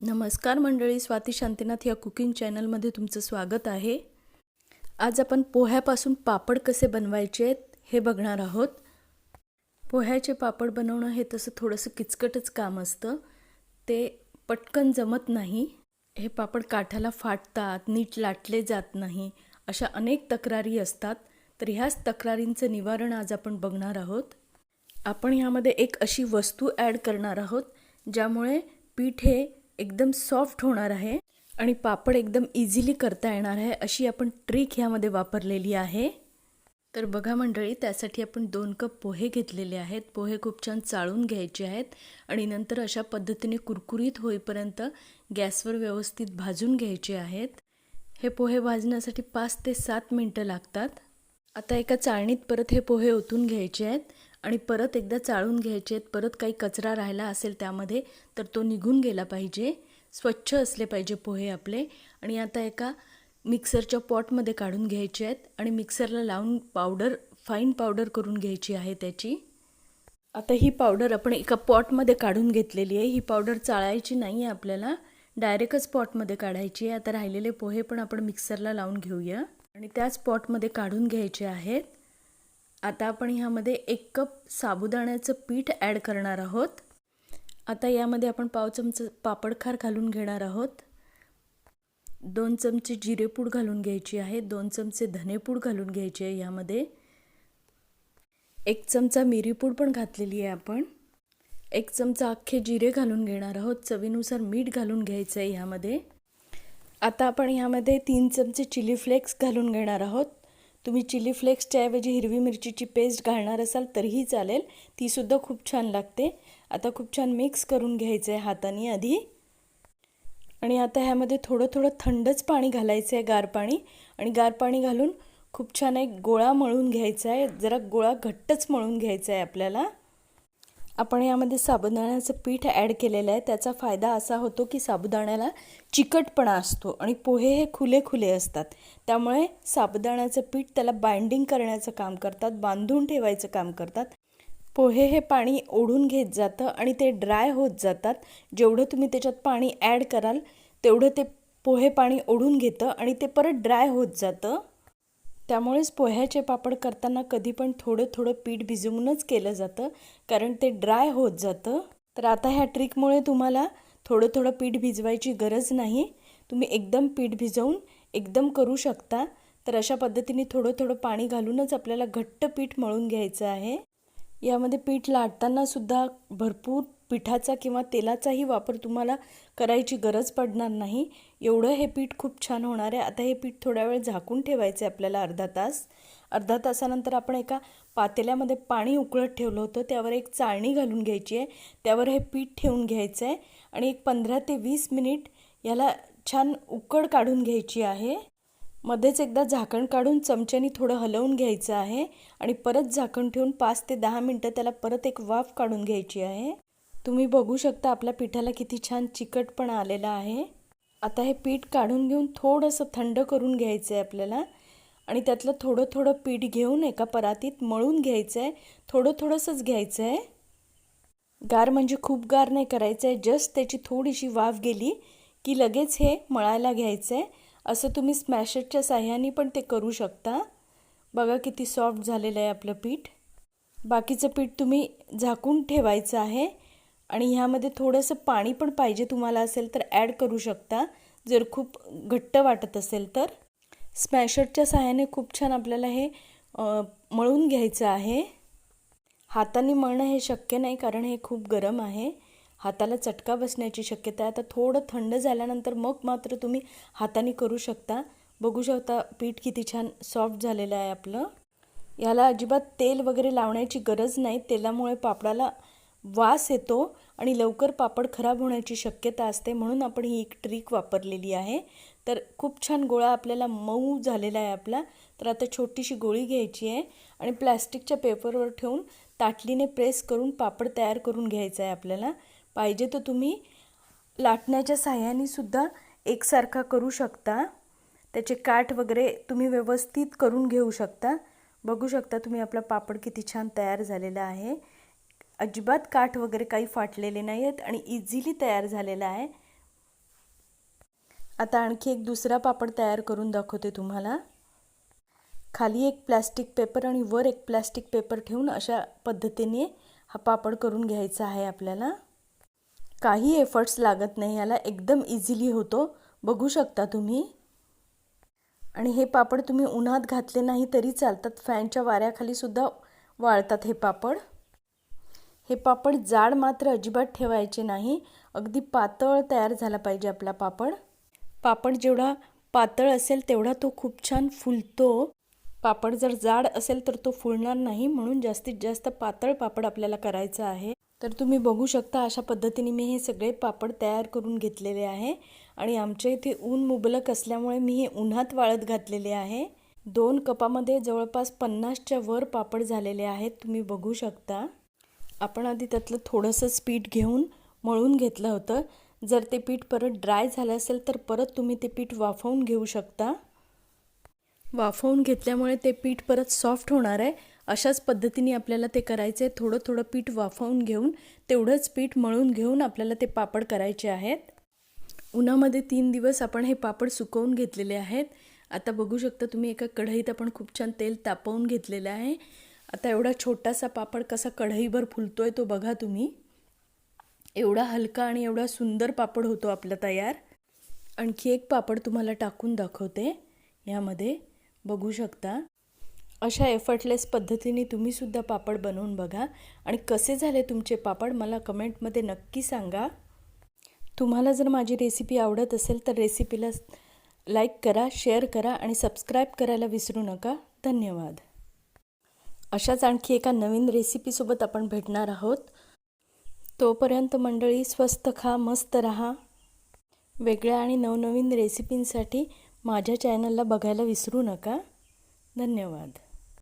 नमस्कार मंडळी स्वाती शांतीनाथ या कुकिंग चॅनलमध्ये तुमचं स्वागत आहे. आज आपण पोह्यापासून पापड कसे बनवायचे आहेत हे बघणार आहोत. पोह्याचे पापड बनवणं हे तसं थोडंसं किचकटच काम असतं. ते पटकन जमत नाही. हे पापड काठाला फाटतात नीट लाटले जात नाही. अशा अनेक तक्रारी असतात. तर ह्याच तक्रारींचं निवारण आज आपण बघणार आहोत. आपण ह्यामध्ये एक अशी वस्तू ॲड करणार आहोत ज्यामुळे पीठ हे एकदम सॉफ्ट होणार आहे आणि पापड एकदम इझिली करता येणार आहे अशी आपण ट्रिक ह्यामध्ये वापरलेली आहे. तर बघा मंडळी त्यासाठी आपण दोन कप पोहे घेतलेले आहेत. पोहे खूप छान चाळून घ्यायचे आहेत आणि नंतर अशा पद्धतीने कुरकुरीत होईपर्यंत गॅसवर व्यवस्थित भाजून घ्यायचे आहेत. हे पोहे भाजण्यासाठी पाच ते सात मिनटं लागतात. आता एका चाळणीत परत हे पोहे ओतून घ्यायचे आहेत आणि परत एकदा चाळून घ्यायचे आहेत परत काही कचरा राहिला असेल त्यामध्ये तर तो निघून गेला पाहिजे. स्वच्छ असले पाहिजे पोहे आपले. आणि आता एका मिक्सरच्या पॉटमध्ये काढून घ्यायचे आहेत आणि मिक्सरला लावून पावडर फाईन पावडर करून घ्यायची आहे त्याची. आता ही पावडर आपण एका पॉटमध्ये काढून घेतलेली आहे. ही पावडर चाळायची नाही आहे आपल्याला. डायरेक्टच पॉटमध्ये काढायची आहे. आता राहिलेले पोहे पण आपण मिक्सरला लावून घेऊया. आणि त्याच पॉटमध्ये काढून घ्यायचे आहेत. आता आपण ह्यामध्ये एक कप साबुदाण्याचं पीठ ॲड करणार आहोत. आता यामध्ये आपण पाव चमचा पापडखार घालून घेणार आहोत. दोन चमचे जिरेपूड घालून घ्यायची आहे. दोन चमचे धनेपूड घालून घ्यायची आहे यामध्ये. एक चमचा मिरीपूड पण घातलेली आहे आपण. एक चमचा अख्खे जिरे घालून घेणार आहोत. चवीनुसार मीठ घालून घ्यायचं आहे ह्यामध्ये आता आपण ह्यामध्ये तीन चमचे चिली फ्लेक्स घालून घेणार आहोत. तुम्ही चिली फ्लेक्सच्या ऐवजी हिरवी मिरचीची पेस्ट घालणार असाल तरीही चालेल. तीसुद्धा खूप छान लागते. आता खूप छान मिक्स करून घ्यायचं आहे हाताने आधी. आणि आता ह्यामध्ये थोडं थोडं थंडच पाणी घालायचं आहे गार पाणी. आणि गार पाणी घालून खूप छान एक गोळा मळून घ्यायचा आहे जरा गोळा घट्टच मळून घ्यायचा आहे आपल्याला. आपण यामध्ये साबुदाण्याचं पीठ ॲड केलेलं आहे. त्याचा फायदा असा होतो की साबुदाण्याला चिकटपणा असतो आणि पोहे हे खुले खुले असतात. त्यामुळे साबुदाण्याचं पीठ त्याला बाइंडिंग करण्याचं काम करतात बांधून ठेवायचं काम करतात. पोहे हे पाणी ओढून घेत जातं आणि ते ड्राय होत जातात. जेवढं तुम्ही त्याच्यात पाणी ॲड कराल तेवढं ते पोहे पाणी ओढून घेतं आणि ते परत ड्राय होत जातं. त्यामुळेच पोह्याचे पापड करताना कधी पण थोडं थोडं पीठ भिजवूनच केलं जातं कारण ते ड्राय होत जातं. तर आता ह्या ट्रिकमुळे तुम्हाला थोडं थोडं पीठ भिजवायची गरज नाही. तुम्ही एकदम पीठ भिजवून एकदम करू शकता. तर अशा पद्धतीने थोडं थोडं पाणी घालूनच आपल्याला घट्ट पीठ मळून घ्यायचं आहे. यामध्ये पीठ लाटताना सुद्धा भरपूर पिठाचा किंवा तेलाचाही वापर तुम्हाला करायची गरज पडणार नाही. एवढं हे पीठ खूप छान होणार आहे. आता हे पीठ थोड्या वेळ झाकून ठेवायचं आहे आपल्याला अर्धा तास. अर्धा तासानंतर आपण एका पातेल्यामध्ये पाणी उकळत ठेवलं होतं. त्यावर एक चाळणी घालून घ्यायची आहे. त्यावर हे पीठ ठेवून घ्यायचं आहे आणि एक पंधरा ते वीस मिनिट याला छान उकड काढून घ्यायची आहे. मध्येच एकदा झाकण काढून चमच्यानी थोडं हलवून घ्यायचं आहे आणि परत झाकण ठेवून पाच ते दहा मिनटं त्याला परत एक वाफ काढून घ्यायची आहे. तुम्ही बघू शकता आपल्या पिठाला किती छान चिकटपणा आलेला आहे. आता हे पीठ काढून घेऊन थोडंसं थंड करून घ्यायचं आहे आपल्याला. आणि त्यातलं थोडं थोडं पीठ घेऊन एका परातीत मळून घ्यायचं आहे थोडं थोडंसंच घ्यायचं आहे गार म्हणजे खूप गार नाही करायचं आहे जस्ट त्याची थोडीशी वाफ गेली की लगेच हे मळायला घ्यायचं आहे असं तुम्ही स्मॅशरच्या साह्याने पण ते करू शकता. बघा किती सॉफ्ट झालेलं आहे आपलं पीठ. बाकीचं पीठ तुम्ही झाकून ठेवायचं आहे. आणि ह्यामध्ये थोडंसं पाणी पण पाहिजे तुम्हाला असेल तर ॲड करू शकता. जर खूप घट्ट वाटत असेल तर. स्मॅशरच्या सहाय्याने खूप छान आपल्याला हे मळून घ्यायचं आहे. हाताने मळणं हे शक्य नाही कारण हे खूप गरम आहे. हाताला चटका बसण्याची शक्यता आहे. आता थोडं थंड झाल्यानंतर मग मात्र तुम्ही हाताने करू शकता. बघू शकता पीठ किती छान सॉफ्ट झालेलं आहे आपलं. याला अजिबात तेल वगैरे लावण्याची गरज नाही. तेलामुळे पापडाला वास येतो आणि लवकर पापड खराब होण्याची शक्यता असते म्हणून आपण ही एक ट्रिक वापरलेली आहे. तर खूप छान गोळा आपल्याला मऊ झालेला आहे आपला. तर आता छोटीशी गोळी घ्यायची आहे आणि प्लॅस्टिकच्या पेपरवर ठेवून ताटलीने प्रेस करून पापड तयार करून घ्यायचा आहे आपल्याला. पाहिजे तर तुम्ही लाटण्याच्या साह्यानेसुद्धा एकसारखा करू शकता. त्याचे काठ वगैरे तुम्ही व्यवस्थित करून घेऊ शकता. बघू शकता तुम्ही आपला पापड किती छान तयार झालेला आहे. अजिबात काठ वगैरे काही फाटलेले नाही आहेत आणि इझिली तयार झालेला आहे. आता आणखी एक दुसरा पापड तयार करून दाखवते तुम्हाला. खाली एक प्लॅस्टिक पेपर आणि वर एक प्लॅस्टिक पेपर ठेवून अशा पद्धतीने हा पापड करून घ्यायचा आहे आपल्याला. काही एफर्ट्स लागत नाही याला एकदम इझिली होतो. बघू शकता तुम्ही. आणि हे पापड तुम्ही उन्हात घातले नाही तरी चालतात. फॅनच्या वाऱ्याखाली सुद्धा वाळतात हे पापड. हे पापड जाड मात्र अजिबात ठेवायचे नाही. अगदी पातळ तयार झाला पाहिजे आपला पापड. पापड जेवढा पातळ असेल तेवढा तो खूप छान फुलतो. पापड जर जाड असेल तर तो फुलणार नाही म्हणून जास्तीत जास्त पातळ पापड आपल्याला करायचा आहे. तर तुम्ही बघू शकता अशा पद्धतीने मी हे सगळे पापड तयार करून घेतलेले आहे. आणि आमच्या इथे ऊन मुबलक असल्यामुळे मी हे उन्हात वाळत घातलेले आहे. दोन कपामध्ये जवळपास पन्नासच्या वर पापड झालेले आहेत तुम्ही बघू शकता. आपण आधी त्यातलं थोडंसं पीठ घेऊन मळून घेतलं होतं. जर ते पीठ परत ड्राय झालं असेल तर परत तुम्ही ते पीठ वाफवून घेऊ शकता. वाफवून घेतल्यामुळे ते पीठ परत सॉफ्ट होणार आहे. अशाच पद्धतीने आपल्याला ते करायचं आहे. थोडं थोडं पीठ वाफवून घेऊन तेवढंच पीठ मळून घेऊन आपल्याला ते पापड करायचे आहेत. उन्हामध्ये तीन दिवस आपण हे पापड सुकवून घेतलेले आहेत. आता बघू शकता तुम्ही एका कढईत आपण खूप छान तेल तापवून घेतलेलं आहे. आता एवढा छोटासा पापड कसा कढईभर फुलतो आहे तो बघा तुम्ही. एवढा हलका आणि एवढा सुंदर पापड होतो आपला तयार. आणखी एक पापड तुम्हाला टाकून दाखवते. यामध्ये बघू शकता. अशा एफर्टलेस पद्धतीने तुम्हीसुद्धा पापड बनवून बघा. आणि कसे झाले तुमचे पापड मला कमेंटमध्ये नक्की सांगा. तुम्हाला जर माझी रेसिपी आवडत असेल तर रेसिपीला लाईक करा शेअर करा आणि सबस्क्राईब करायला विसरू नका. धन्यवाद. अशाच आणखी एका नवीन रेसिपीसोबत आपण भेटणार आहोत. तोपर्यंत मंडळी स्वस्त खा मस्त रहा. वेगळ्या आणि नवनवीन रेसिपींसाठी माझ्या चॅनलला बघायला विसरू नका. धन्यवाद.